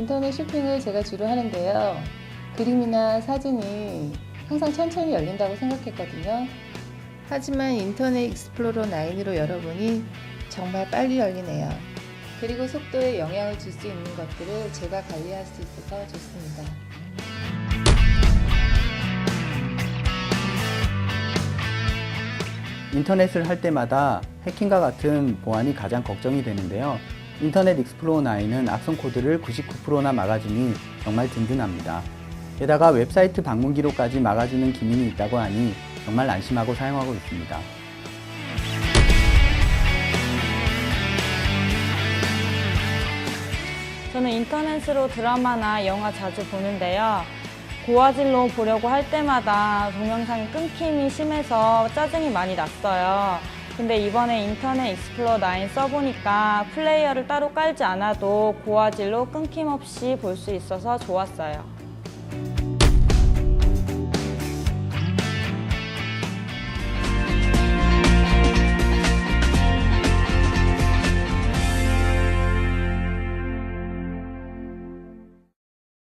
인터넷 쇼핑을 제가 주로 하는데요. 그림이나 사진이 항상 천천히 열린다고 생각했거든요. 하지만 인터넷 익스플로러 9으로 열어보니 정말 빨리 열리네요. 그리고 속도에 영향을 줄 수 있는 것들을 제가 관리할 수 있어서 좋습니다. 인터넷을 할 때마다 해킹과 같은 보안이 가장 걱정이 되는데요. 인터넷 익스플로러 9은 악성 코드를 99%나 막아주니 정말 든든합니다. 게다가 웹사이트 방문 기록까지 막아주는 기능이 있다고 하니 정말 안심하고 사용하고 있습니다. 저는 인터넷으로 드라마나 영화 자주 보는데요. 고화질로 보려고 할 때마다 동영상이 끊김이 심해서 짜증이 많이 났어요. 근데 이번에 인터넷 익스플로러 9 써보니까 플레이어를 따로 깔지 않아도 고화질로 끊김없이 볼 수 있어서 좋았어요.